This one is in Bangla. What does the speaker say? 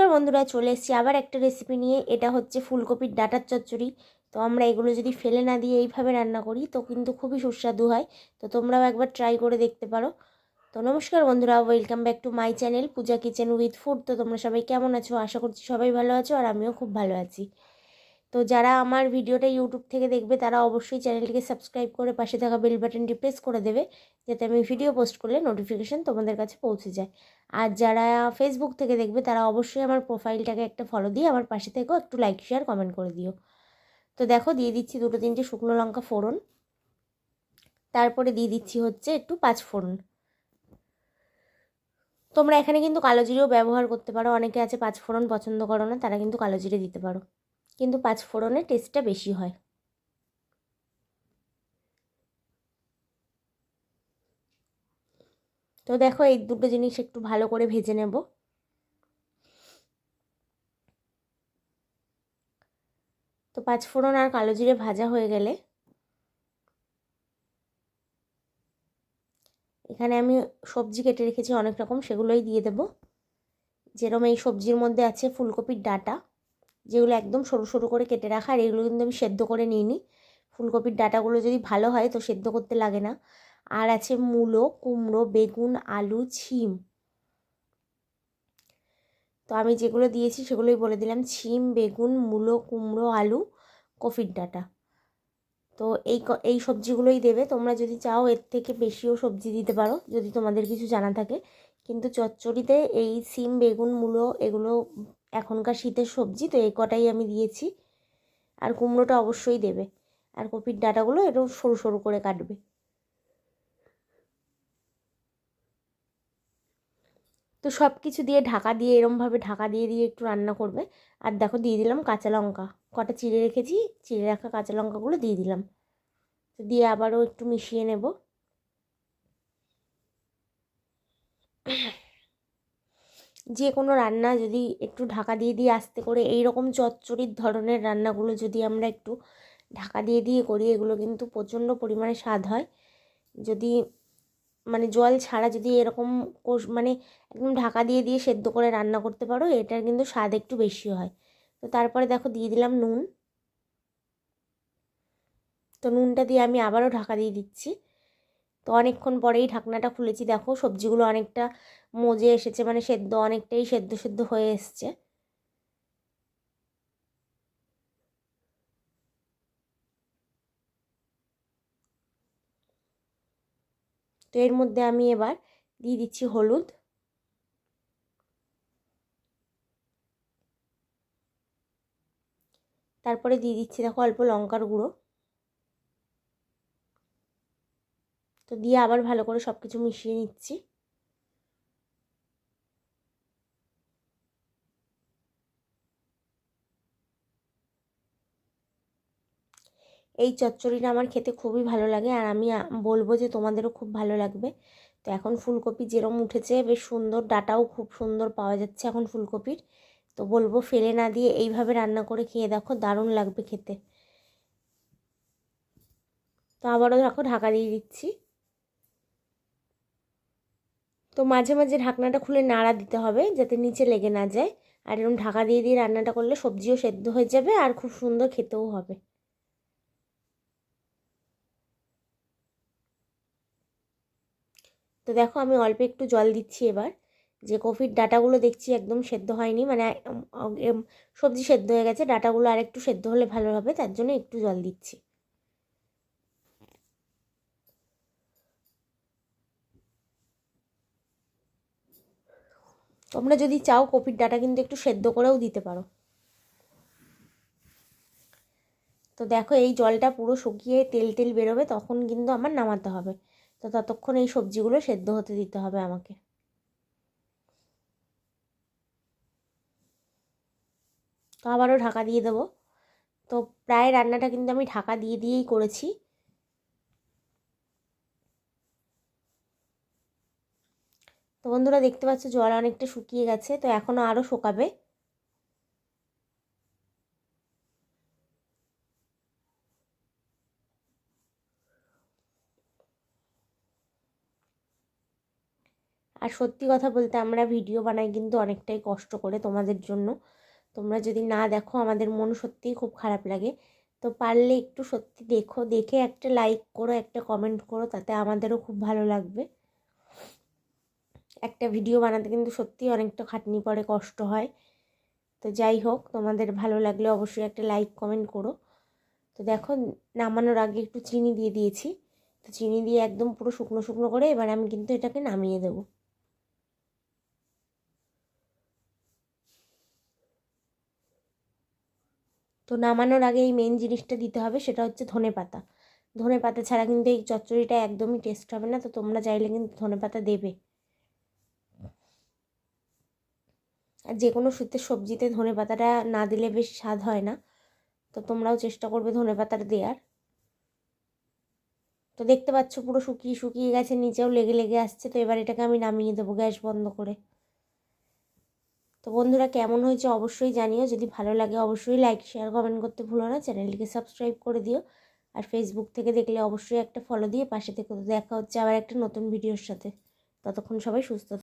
নমস্কার বন্ধুরা, চলে এসেছি আবার একটা রেসিপি নিয়ে। এটা হচ্ছে ফুলকপির ডাটার চচ্চড়ি। তো আমরা এগুলো যদি ফেলে না দিয়ে এইভাবে রান্না করি, তো কিন্তু খুবই সুস্বাদু হয়। তো তোমরাও একবার ট্রাই করে দেখতে পারো। তো নমস্কার বন্ধুরা welcome back to my channel Puja kitchen with food তো তোমরা সবাই কেমন আছো? আশা করছি সবাই ভালো আছো আর আমিও খুব ভালো আছি। তো যারা আমার ভিডিওটা ইউটিউব থেকে দেখবে, তারা অবশ্যই চ্যানেলটিকে সাবস্ক্রাইব করে পাশে থাকা বেল বাটনটি প্রেস করে দেবে, যাতে আমি ভিডিও পোস্ট করলে নোটিফিকেশান তোমাদের কাছে পৌঁছে যায়। আর যারা ফেসবুক থেকে দেখবে, তারা অবশ্যই আমার প্রোফাইলটাকে একটা ফলো দিয়ে আমার পাশে থেকেও একটু লাইক শেয়ার কমেন্ট করে দিও। তো দেখো, দিয়ে দিচ্ছি দুটো তিনটে শুকনো লঙ্কা ফোড়ন। তারপরে দিয়ে দিচ্ছি হচ্ছে একটু পাঁচ ফোড়ন। তোমরা এখানে কিন্তু কালো জিরেও ব্যবহার করতে পারো। অনেকে আছে পাঁচ ফোড়ন পছন্দ করো না, তারা কিন্তু কালো জিরে দিতে পারো। কিন্তু পাঁচ ফোড়নের টেস্টটা বেশি হয়। তো দেখো এই দুটো জিনিস একটু ভালো করে ভেজে নেব। তো পাঁচ ফোড়ন আর কালো জিরে ভাজা হয়ে গেলে এখানে আমি সবজি কেটে রেখেছি, অনেক রকম, সেগুলোই দিয়ে দেব। যেরকম এই সবজির মধ্যে আছে ফুলকপির ডাটা যেগুলো একদম সরু সরু করে কেটে রাখা, আর এগুলো কিন্তু আমি সেদ্ধ করে নিই ফুলকপির ডাটাগুলো যদি ভালো হয় তো সেদ্ধ করতে লাগে না। আর আছে মূলো, কুমড়ো, বেগুন, আলু, ছিম। তো আমি যেগুলো দিয়েছি সেগুলোই বলে দিলাম। ছিম, বেগুন, মূলো, কুমড়ো, আলু, কফির ডাটা। তো এই এই সবজিগুলোই দেবে। তোমরা যদি চাও এর থেকে বেশিও সবজি দিতে পারো, যদি তোমাদের কিছু জানা থাকে। কিন্তু চচ্চড়িতে এই সিম বেগুন, মূলো এগুলো এখনকার শীতের সবজি তো এই কটাই আমি দিয়েছি। আর কুমড়োটা অবশ্যই দেবে। আর কপির ডাটাগুলো এরকম সরু সরু করে কাটবে। তো সব কিছু দিয়ে ঢাকা দিয়ে, এরমভাবে ঢাকা দিয়ে দিয়ে একটু রান্না করবে। আর দেখো দিয়ে দিলাম কাঁচা লঙ্কা। কটা চিড়ে রেখেছি, চিড়ে রাখা কাঁচা লঙ্কাগুলো দিয়ে দিলাম। তো দিয়ে আবারও একটু মিশিয়ে নেব। যে কোনো রান্না যদি একটু ঢাকা দিয়ে দিয়ে আস্তে করে এই রকম চচ্চড়ির ধরনের রান্নাগুলো যদি আমরা একটু ঢাকা দিয়ে দিয়ে করি, এগুলো কিন্তু প্রচণ্ড পরিমাণে স্বাদ হয়। যদি মানে জল ছাড়া যদি এরকম কোষ মানে একদম ঢাকা দিয়ে দিয়ে সেদ্ধ করে রান্না করতে পারো, এটার কিন্তু স্বাদ একটু বেশি হয়। তো তারপরে দেখো দিয়ে দিলাম নুন। তো নুনটা দিয়ে আমি আবারও ঢাকা দিয়ে দিচ্ছি। তো অনেকক্ষণ পরেই ঢাকনাটা খুলেছি। দেখো সবজিগুলো অনেকটা মজে এসেছে মানে সেদ্ধ অনেকটাই সেদ্ধ সেদ্ধ হয়ে এসছে। তো এর মধ্যে আমি এবার দিয়ে দিচ্ছি হলুদ। তারপরে দিয়ে দিচ্ছি, দেখো অল্প লঙ্কার গুঁড়ো। তো দিয়ে আবার ভালো করে সব কিছু মিশিয়ে নিচ্ছি। এই চচ্চড়িটা আমার খেতে খুবই ভালো লাগে আর আমি বলব যে তোমাদেরও খুব ভালো লাগবে। তো এখন ফুলকপি যেরম উঠেছে বেশ সুন্দর, ডাটাও খুব সুন্দর পাওয়া যাচ্ছে এখন ফুলকপির। তো বলব ফেলে না দিয়ে এইভাবে রান্না করে খেয়ে দেখো, দারুণ লাগবে খেতে। তো আবারও দেখো ঢাকা দিয়ে দিচ্ছি। তো মাঝে মাঝে ঢাকনাটা খুলে নাড়া দিতে হবে যাতে নিচে লেগে না যায়। আর এরকম ঢাকা দিয়ে দিয়ে রান্নাটা করলে সবজিও সেদ্ধ হয়ে যাবে আর খুব সুন্দর খেতেও হবে। তো দেখো আমি অল্প একটু জল দিচ্ছি এবার। যে কফির ডাটাগুলো দেখছি একদম সেদ্ধ হয়নি মানে সবজি সেদ্ধ হয়ে গেছে, ডাটাগুলো আর একটু সেদ্ধ হলে ভালো হবে, তার জন্য একটু জল দিচ্ছি। তোমরা যদি চাও কপির ডাটা কিন্তু একটু সেদ্ধ করেও দিতে পারো। তো দেখো এই জলটা পুরো শুকিয়ে তেল তেল বেরোবে, তখন কিন্তু আমার নামাতে হবে। তো ততক্ষণ এই সবজিগুলো সেদ্ধ হতে দিতে হবে আমাকে। তো আবারও ঢাকা দিয়ে দেবো। তো প্রায় রান্নাটা কিন্তু আমি ঢাকা দিয়ে দিয়েই করেছি। তো বন্ধুরা দেখতে পাচ্ছ জল অনেকটা শুকিয়ে গেছে, তো এখনও আরও শুকাবে। আর সত্যি কথা বলতে আমরা ভিডিও বানাই কিন্তু অনেকটাই কষ্ট করে তোমাদের জন্য। তোমরা যদি না দেখো, আমাদের মন সত্যিই খুব খারাপ লাগে। তো পারলে একটু সত্যি দেখো, দেখে একটা লাইক করো, একটা কমেন্ট করো, তাতে আমাদেরও খুব ভালো লাগবে। একটা ভিডিও বানাতে কিন্তু সত্যিই অনেকটা খাটনি পড়ে কষ্ট হয়। তো যাই হোক, তোমাদের ভালো লাগলে অবশ্যই একটা লাইক কমেন্ট করো। তো দেখো, নামানোর আগে একটু চিনি দিয়ে দিয়েছি। তো চিনি দিয়ে একদম পুরো শুকনো শুকনো করে এবার আমি কিন্তু এটাকে নামিয়ে দেবো। তো নামানোর আগে এই মেন জিনিসটা দিতে হবে, সেটা হচ্ছে ধনে পাতা। ধনে পাতা ছাড়া কিন্তু এই চচ্চড়িটা একদমই টেস্ট হবে না, তো তোমরা চাইলে কিন্তু ধনে পাতা দেবে আর যে কোনো শীতের সবজিতে ধনে পাতাটা না দিলে বেশ স্বাদ হয় না। তো তোমরাও চেষ্টা করবে ধনে পাতাটা দেওয়ার তো দেখতে পাচ্ছ পুরো শুকিয়ে শুকিয়ে গেছে, নিচেও লেগে লেগে আসছে। তো এবার এটাকে আমি নামিয়ে দেবো গ্যাস বন্ধ করে। তো বন্ধুরা, কেমন হয়েছে অবশ্যই জানিও। যদি ভালো লাগে অবশ্যই লাইক শেয়ার কমেন্ট করতে ভুলো না। চ্যানেলটিকে সাবস্ক্রাইব করে দিও। আর ফেসবুক থেকে দেখলে অবশ্যই একটা ফলো দিয়ে পাশে থেকে দেখা হচ্ছে আবার একটা নতুন ভিডিওর সাথে। ততক্ষণ সবাই সুস্থ